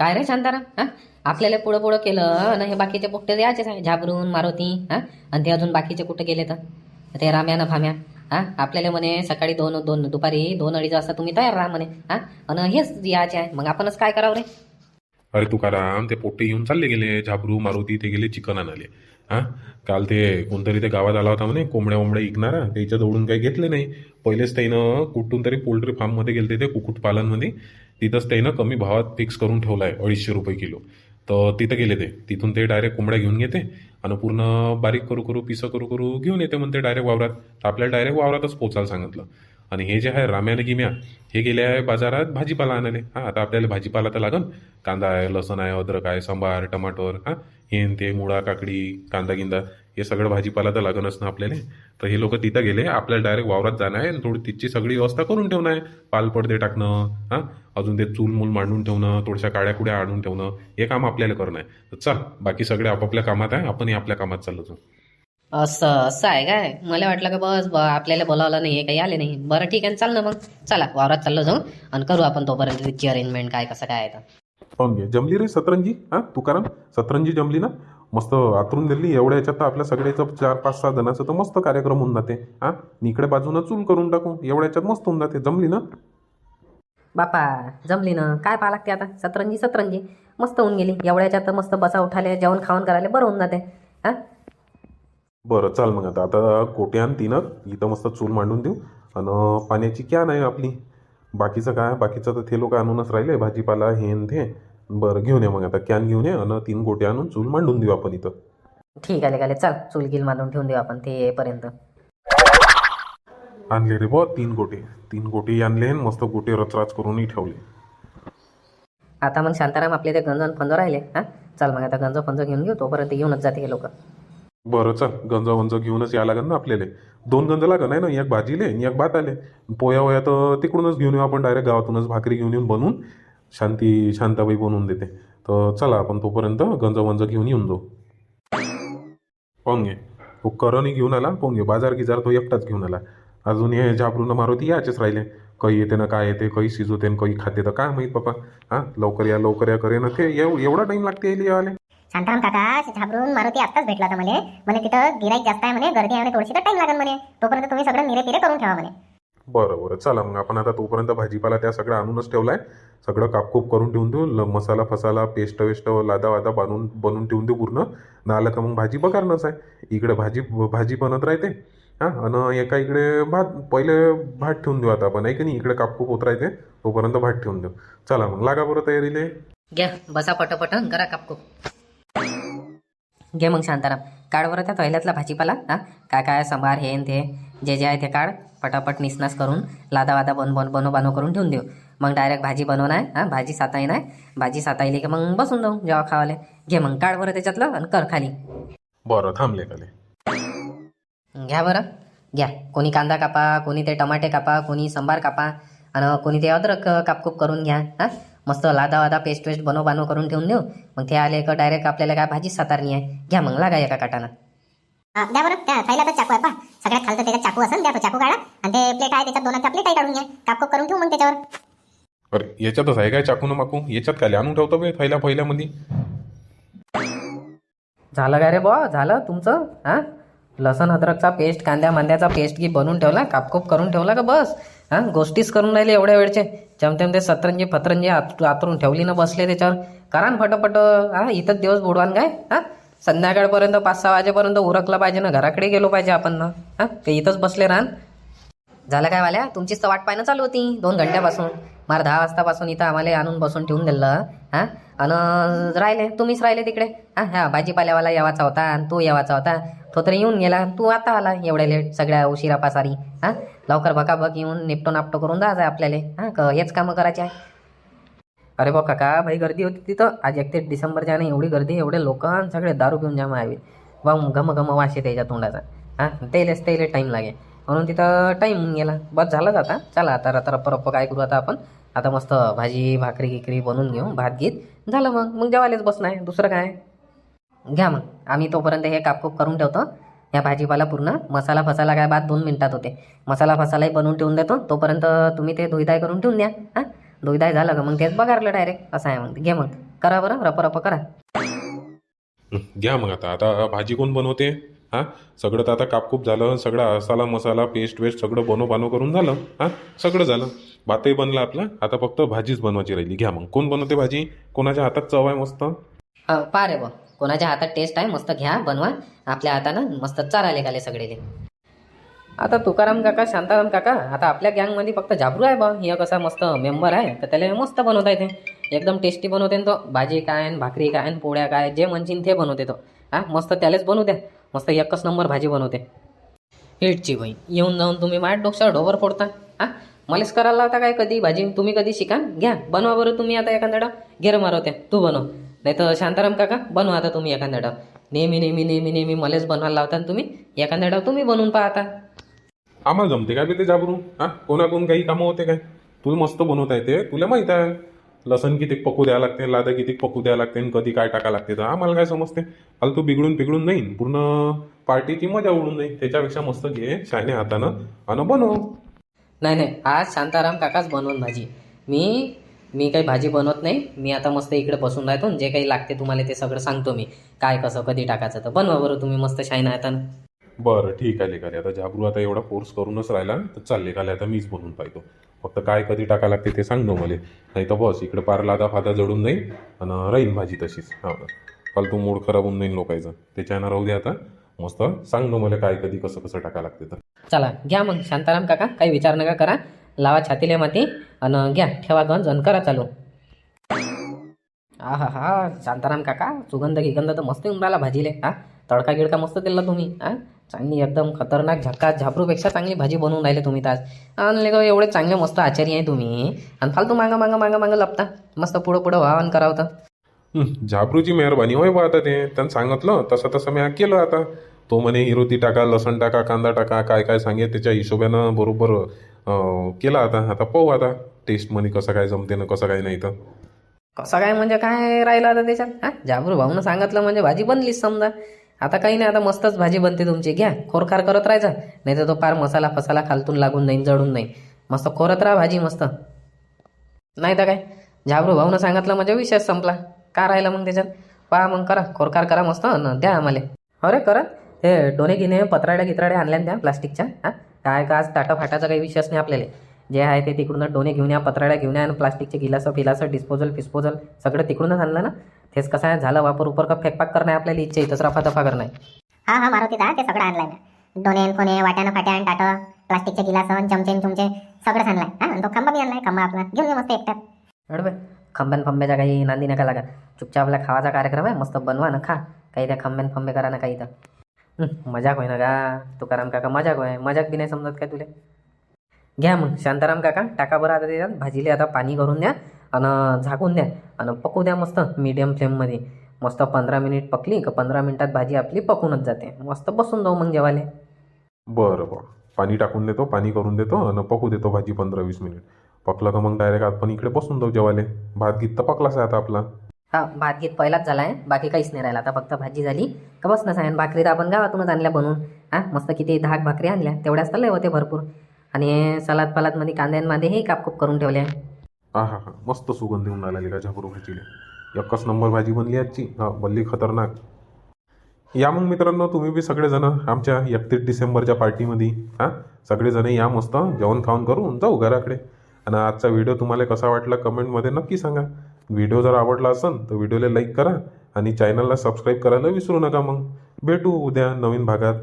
काय रे शांताराम हा? आपल्याला पुढं पुढं केलं आणि हे बाकीचे पोट्टे द्यायचेच आहे झाबरून मारुती हा? आणि ते अजून बाकीचे कुठं गेले तर? ते राम्या ना भाम्या हा? आपल्याला म्हणे सकाळी दोन दोन दुपारी दोन अडीच वाजता तुम्ही तयार राहा म्हणे हा? आणि हेच यायचे आहे. मग आपणच काय करावं रे? अरे तुकाराम ते पोट्टे येऊन चालले गेले झाबरू मारुती ते गेले चिकन आणाले हा? काल ते कोणतरी ते गावात आला होता म्हणे कोंबड्या वोंबड्या इकणारा त्याच्या जवळून काही घेतले नाही. पहिलेच त्यानं कुठून तरी पोल्ट्री फार्ममध्ये गेले ते कुक्कुटपालनमध्ये तिथंच त्यानं कमी भावात फिक्स करून ठेवला आहे अडीचशे रुपये किलो. तर तिथं गेले ते. तिथून ते डायरेक्ट कोंबड्या घेऊन घेते आणि पूर्ण बारीक करू करू पिसं करू करू घेऊन येते म्हणते डायरेक्ट वावरात. आपल्याला डायरेक्ट वावरातच पोचायला सांगितलं. आणि हे जे आहे राम्याने गिम्या हे गेले आहे बाजारात भाजीपाला आणायला हां आता आपल्याला भाजीपाला तर लागन. कांदा आहे लसण आहे अद्रक आहे सांबार टमाटर हां हे ते मुळा काकडी कांदा गिंदा हे सगळं भाजीपाला तर लागणच ना आपल्याला. तर हे लोक तिथं गेले आपल्याला डायरेक्ट वावरात जाणं आहे आणि थोडी तिची सगळी व्यवस्था करून ठेवणं आहे. पाल पडदे टाकणं हां अजून ते चूल मूल मांडून ठेवणं थोड्याशा काड्या कुड्या आणून ठेवणं हे काम आपल्याला करणं आहे. तर चल बाकी सगळे आपापल्या कामात आहे. आपणही आपल्या कामात चाललो जाऊ. असं असं आहे काय? मला वाटलं का बस ब आपल्याला बोलावलं नाही काही आले नाही बरं ठीक आहे चाल ना मग. चला वावरात चाललो जाऊ आणि करू आपण तोपर्यंत तिची अरेंजमेंट काय कसं काय आहे घे जमली रे सतरंजी? हां तुकाराम? सतरंजी जमली ना? मस्त आतरून दिली एवढ्या याच्यात तर आपल्या सगळ्याचं चार पाच सहा जणांचं तर मस्त कार्यक्रम होऊन जाते. हां इकडे बाजूनं चूल करून टाकू एवढ्या याच्यात मस्त होऊन जाते. जमली ना? बापा जमली ना? काय पाहा लागते आता? सतरंजी सतरंजी. मस्त होऊन गेली. एवढ्याच्यात तर मस्त बसा उठाले जेवण खावण करायला बरं होऊन जाते. हा? बरं चाल मग आता. आता कोट्यान तिनं इथं मस्त चूल मांडून देऊ. आणि पाण्याची कॅन आहे आपली. बाकीचं काय? बाकीचं तर ते लोक आणूनच राहिले भाजीपाला हे न ते. बरं घेऊन ये मग आता. कॅन घेऊन ये आणि तीन गोटे आणून चूल मांडून देऊ आपण इथं. ठीक आहे गाले चल चुलगिल मांडून ठेवून देऊ आपण ते येईपर्यंत आणले रे बा तीन गोटे. तीन गोटे आणले आणि मस्त गोटे रचराच करूनही ठेवले. आता मग शांताराम आपले ते गंज फंजो राहिले. हा? चल मग आता गंज फंजो घेऊन घेऊ. तोपर्यंत येऊनच जाते हे लोक. बरं चल. गंज वंज घेऊनच या लागेल ना आपल्याला. दोन गंज लागन आहे ना? एक भाजीले आणि एक भात आले. पोया वया तर तिकडूनच घेऊन येऊ आपण डायरेक्ट गावातूनच भाकरी घेऊन येऊन बनवून शांती शांताबाई बनवून देते. तर चला आपण तोपर्यंत गंज वंज घेऊन येऊन जाऊ. पोंगे. घे तो करणी घेऊन आला. पोंगे घे बाजार गिजार तो एकटाच घेऊन आला. अजून हे झापरून मारुती याचेच राहिले. काही येते ना काय येते काही शिजवते ना काही खाते तर काय माहीत बापा. हां लवकर या लवकर या करे ना ते एव एवढा टाईम लागते यायला यायला? शांताराम काका झाबरून मारुती आत्ताच भेटला होता म्हणे. म्हणे तिथं गिराईक जास्त आहे म्हणे गर्दी आहे म्हणे थोडीशी तर टाइम लागेल म्हणे. तोपर्यंत तुम्ही सगळं निरे पिरे करून ठेवा म्हणे. बरं बरं चला मग. आपण आता तोपर्यंत भाजीपाला त्या सगळं आणूनच ठेवलाय. सगळं कापकूप करून ठेवून देऊ. ल- मसाला फसाला पेस्ट वेस्ट लादा वादा बांधून बनवून ठेवून देऊ पूर्ण. ना आलं का मग भाजी बघारनच आहे. इकडे भाजी भाजी बनत राहते. हां आणि एका इकडे भात पहिले भात ठेवून देऊ आता आपण. आहे की नाही? इकडे कापकूप होत राहते. तोपर्यंत भात ठेवून देऊ. चला मग. लागा बरं तयारीले. घ्या बसा पटपट करा कापको घे मग शांताराम. काढ बरं त्या टॉयलेटला भाजीपाला. हा? काय काय सांबार हे ते. जे जे आहे ते काढ. पटापट निसनास करून लादा वादा बन बन बनो बानो करून ठेवून देऊ. मग डायरेक्ट भाजी बनवणार. आहे हा? भाजी साताई नाही. भाजी साताईली की मग बसून जाऊ जेव्हा खावाले. घे मग काढ बरं त्याच्यातलं आणि कर खाली. बरं थांबले काले घ्या बरं. घ्या. कोणी कांदा कापा कोणी ते टमाटे कापा कोणी सांबार कापा आणि कोणी ते अद्रक कापकूप करून घ्या. हा? मस्त लादा वादा पेस्ट वेस्ट बनव बानो करून ठेवून देऊ. मग ते आले का डायरेक्ट आपल्याला काय भाजी सातारणी आहे. घ्या मग लागा एका काटानं. हा, द्या बरं. त्या थैल्यातच चाकू आहे पा सगळ्यात खालचं त्याच्यात चाकू असेल द्या तो चाकू काढा. आणि ते प्लेट आहे त्याच्यात दोनाच्या प्लेट काढून घ्या. कापकोप करून ठेवू मग त्याच्यावर. अरे याच्यातच आहे काय चाकू न माकू? याच्यात काय आणून ठेवतो बे पहिल्या पहिल्यामध्ये? झालं काय रे बुवा? झालं तुमचं? हा? लसण अद्रकचा पेस्ट कांद्या मांद्याचा पेस्ट की बनवून ठेवला. कापकूप करून ठेवला का बस? हा? गोष्टीच करून राहिले एवढ्या वेळचे. जमतेम ते सतरंजी फतरंजी आत आतरून ठेवली ना बसले त्याच्यावर. करा ना फटाफट हा इथंच दिवस बुडवान काय? हा? संध्याकाळपर्यंत पाच सहा वाजेपर्यंत उरकलं पाहिजे ना घराकडे गेलो पाहिजे आपण ना. हा? ते इथंच बसले राहन झालं काय वाल्या? तुमचीच तर वाट पाहणं चालू होती दोन घंट्यापासून. मार दहा वाजतापासून इथं आम्हाला आणून बसून ठेवून दिलं हां? आणि राहिले तुम्हीच राहिले तिकडे. हां ह्या भाजीपाल्यावाला यावाचा होता आणि तू यावाचा होता. तो तरी येऊन गेला. तू आता आला एवढ्या लेट सगळ्या उशिरा पासारी. हां? लवकर बकाबक येऊन निपटो नापटो करून जायचं आहे आपल्याला. हां? क हेच कामं करायचे आहे. अरे बा काका भाई गर्दी होती तिथं. आज एकतीस डिसेंबरच्या आणि एवढी गर्दी एवढे लोक सगळे दारू पिऊन जामा यावी वा घम घम वास येते त्याच्या तोंडाचा. हां? तेलेच तेले टाईम लागे. म्हणून तिथं टाईम गेला. बस झालाच आता. चला आता रप रप्प रप्प काय करू आता आपण? आता मस्त भाजी भाकरी गिकरी बनवून घेऊ. भात घेत झालं मग. मग जेवायलाच बसणं आहे दुसरं काय? घ्या मग. आम्ही तोपर्यंत हे कापकूप करून ठेवतो. या भाजीपाला पूर्ण मसाला फसाला काय बाद दोन मिनिटात होते. मसाला फसालाही बनवून ठेवून देतो. तोपर्यंत तुम्ही ते धुईदाय करून ठेवून द्या. हां? धुईदाय झालं का? मग तेच बघारलं डायरेक्ट असं आहे मग. घे मग. करा बरं. रप रप करा. घ्या मग आता. आता भाजी कोण बनवते? हां? सगळं तर आता कापकूप झालं. सगळं मसाला मसाला पेस्ट वेस्ट सगळं बनव बानो करून झालं. हां? सगळं झालं. भातही बनला आपला. आता फक्त भाजीच बनवायची राहिली. घ्या मग. कोण बनवते भाजी? कोणाच्या हातात चव आहे मस्त? पा रे बा कोणाच्या हातात टेस्ट आहे मस्त घ्या बनवा. आपल्या हातानं मस्त चाराले काले सगळेले आता तुकाराम काका शांताराम काका आता आपल्या गँगमध्ये फक्त जाबरू आहे बा. हे कसा मस्त मेंबर आहे तर त्याला मस्त बनवता येते. एकदम टेस्टी बनवते तो. भाजी काय भाकरी काय पोळ्या काय जे म्हणशीन ते बनवते तो. हा मस्त त्यालाच बनवू द्या. मस्त एकच नंबर भाजी बनवते. हिटची बाई येऊन जाऊन तुम्ही माझ्या डोक्यावर डोबर फोडता. हा मलाच करायला लावता काय कधी? भाजी तुम्ही कधी शिका? घ्या. बनवा बरं तुम्ही आता एखाद्या घेर मारवते. तू बनव. नाही तर शांताराम काका बनवा आता तुम्ही एखाद्या डाव. नेहमी नेहमी नेहमी नेहमी मलाच बनवायला लावता तुम्ही एखाद्या डाव तुम्ही बनवून पाहता आम्हाला जमते काय बे ते जाबरू हां? कोणाकडून काही कामं होते काय? तुला मस्त बनवता येते तुला माहीत आहे. लसण किती पकू द्यावं लागते लादा किती पकू द्यावं लागते आणि कधी काय टाका लागते तर आम्हाला काय समजते? फालतू बिघडून बिघडून जाईन पूर्ण पार्टीची मजा उडून जाईल त्याच्यापेक्षा मस्त घे शायने हातानं आणि बनव. नाही नाही आज शांताराम काकाच बनवून भाजी. मी मी काही भाजी बनवत नाही. मी आता मस्त इकडे बसून राहतो जे काही लागते तुम्हाला ते सगळं सांगतो मी. काय कसं कधी टाकायचं तर बनवा बरं तुम्ही मस्त शाईन आता बरं ठीक आहे लेखाले आता जाबरू आता एवढा फोर्स करूनच राहिला तर चाल लेखाले आता मीच बनवून पाहतो. फक्त काय कधी टाका लागते ते सांग ना मला. नाही तर बस इकडे पार लादा फादा जडून जाईल आणि राहील भाजी तशीच. हा. फालतू मूड खराब होऊन जाईल लोकांचं. त्याच्यानं राहू दे आता. मस्त सांग ना मला काय कधी कसं कसं टाका लागते तर. चला घ्या मग. शांताराम काका काही विचार नका करा. लावा छातीले माती आणि घ्या ठेवा गंज आणि करा चालू. हा हा हा शांताराम काका सुगंध गिगंध तर मस्त येऊन राहिला भाजीले हा? तडका गिडका मस्त दिला तुम्ही हा? चांगली एकदम खतरनाक झक्का झापरूपेक्षा चांगली भाजी बनवून राहिले तुम्ही तास आणि गं एवढे चांगले मस्त आचार्य आहे तुम्ही. आणि फालतू मागा मागा मागा मागा लपता. मस्त पुढं पुढं व्हावं करावं तर. मेहरबानी होय बा आता ते. त्यानं सांगितलं तसं तसं मी केलं आता. तो म्हणे हिरोती टाका लसण टाका कांदा टाका काय काय सांगे त्याच्या हिशोबानं बरोबर केला आता. आता पाहू आता. टेस्टमध्ये कसं काय जमते ना कसं काय नाही तर. कसं काय म्हणजे काय राहिलं आता त्याच्यात? हा? जाबरू भाऊनं सांगितलं म्हणजे भाजी बनलीच समजा. आता काही नाही आता मस्तच भाजी बनते तुमची. घ्या खोरखार करत राहायचा. नाही तर तो पार मसाला फसाला खालतून लागून जाईन जडून नाही मस्त खोरत राहा भाजी मस्त. नाही तर काय? झाबरू भाऊनं सांगितलं म्हणजे विषय संपला. का राहिलं मग त्याच्यात? पहा मग करा खोरखार करा मस्त. न द्या आम्हाला. अरे करा. ते डोने गिने पत्राड्या गित्राड्या आणल्या त्या प्लास्टिकच्या हा? काय का आज टाटा फाटाचा काही विषयच नाही आपल्याला. जे आहे ते तिकडून डोने घेऊन या पत्राड्या घेऊन या आणि प्लास्टिकचे गिलासं फिलासं डिस्पोजल फिस्पोजल सगळं तिकडूनच आणलं ना? तेच कसं आहे झालं वापर उपर का फेकपाक करणं आपल्याला इच्छा इथंच रफा दफा करणं हा हा मारुती दा ते सगळं आणलंय. ना डोनेन फोने वाट्यानं फाट्यान टाटं प्लास्टिकचे गिलासन चमचे चुमचे सगळंच आणलाय. हा तो खंबा बी आणलाय खंबा आपला. घेऊन ये मस्त एकट्यात अडबे खंब्यान फंब्याच्या काही नांदी नका लागा. चुपचाप आपला खावाचा कार्यक्रम आहे मस्त बनवा ना खा. काही त्या खंब्यान फंबे करा ना काही तर. हं, मजाक होय ना का? तुकाराम काका मजाक होय. मजाक बी नाही समजत काय तुले? घ्या मग शांताराम काका टाका बरं आता त्याच्यात. भाजीले आता पाणी करून द्या आणि झाकून द्या आणि पकू द्या मस्त मीडियम फ्लेममध्ये मस्त पंधरा मिनिट पकली का पंधरा मिनिटात भाजी आपली पकूनच जाते. मस्त बसून जाऊ मग जेवाले. बरं बरं. पाणी टाकून देतो पाणी करून देतो आणि पकू देतो भाजी पंधरा वीस मिनिट पकलं का मग डायरेक्ट आपण इकडे बसून जाऊ जेवाले. भात गीत तर पकलाच आहे आता आपला. हा भात घेत पहिलाच झाला आहे. बाकी काहीच नाही राहिला. आता फक्त भाजी झाली. का बस ना सायन भाकरी तर आपण गावातूनच आणल्या बनवून. हा मस्त किती दहा भाकरी आणल्या. तेवढ्याच तर लय होते भरपूर. आणि सलाद पलादमध्ये कांद्यांमध्ये हे कापकूप करून ठेवले. हा हा हा. मस्त सुगंध येऊन राहिला का एकच नंबर भाजी बनली आजची. हा बल्ली खतरनाक. या मग मित्रांनो तुम्ही बी सगळेजण आमच्या एकतीस डिसेंबरच्या पार्टीमध्ये हां सगळेजण या मस्त जेवण खाऊन करून जाऊ घराकडे. आणि आजचा व्हिडिओ तुम्हाला कसा वाटला कमेंटमध्ये नक्की सांगा. व्हिडिओ जर आवडला असेल तर व्हिडिओला लाईक करा आणि चॅनलला सबस्क्राईब करायला विसरू नका मग. भेटू उद्या नवीन भागात.